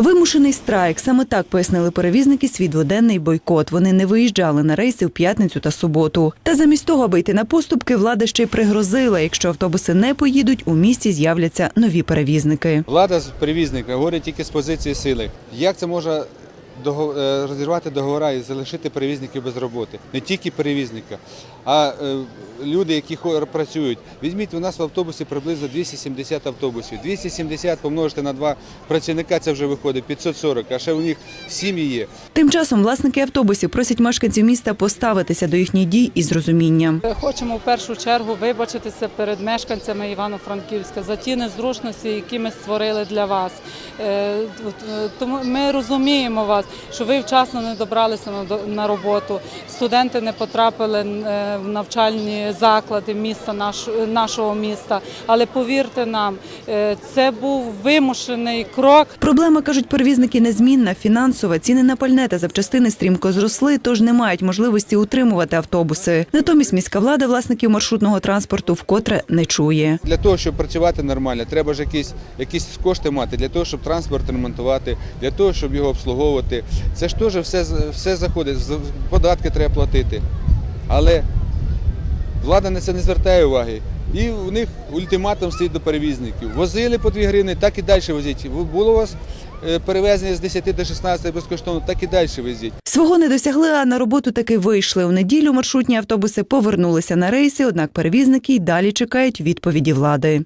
Вимушений страйк. Саме так пояснили перевізники свій дводенний бойкот. Вони не виїжджали на рейси в п'ятницю та суботу. Та замість того, аби йти на поступки, влада ще й пригрозила. Якщо автобуси не поїдуть, у місті з'являться нові перевізники. Влада з перевізника говорить тільки з позиції сили. Як це може розірвати договори і залишити перевізників без роботи? Не тільки перевізника, а е, люди, які працюють. Візьміть у нас в автобусі приблизно 270 автобусів. 270 помножити на два працівника, це вже виходить 540, а ще у них сім'ї є. Тим часом власники автобусів просять мешканців міста поставитися до їхніх дій із розумінням. Хочемо в першу чергу вибачитися перед мешканцями Івано-Франківська за ті незручності, які ми створили для вас. Е, е, Тому ми розуміємо вас, що ви вчасно не добралися на до- на роботу. Студенти не потрапили е, в навчальні заклади міста нашого міста. Але повірте нам, е, це був вимушений крок. Проблема, кажуть перевізники, незмінна, фінансова. Ціни на пальне та запчастини стрімко зросли, тож не мають можливості утримувати автобуси. Натомість міська влада власників маршрутного транспорту вкотре не чує. Для того, щоб працювати нормально, треба ж якісь, якісь кошти мати, для того, щоб транспорт ремонтувати, для того, щоб його обслуговувати. Це ж теж все, все заходить, податки треба платити. Але влада на це не звертає уваги. І у них ультиматум стоїть до перевізників. Возили по 2 гривні, так і далі возіть. Було у вас е, перевезення з 10 до 16 безкоштовно, так і далі везіть. Свого не досягли, а на роботу таки вийшли. У неділю маршрутні автобуси повернулися на рейси, однак перевізники й далі чекають відповіді влади.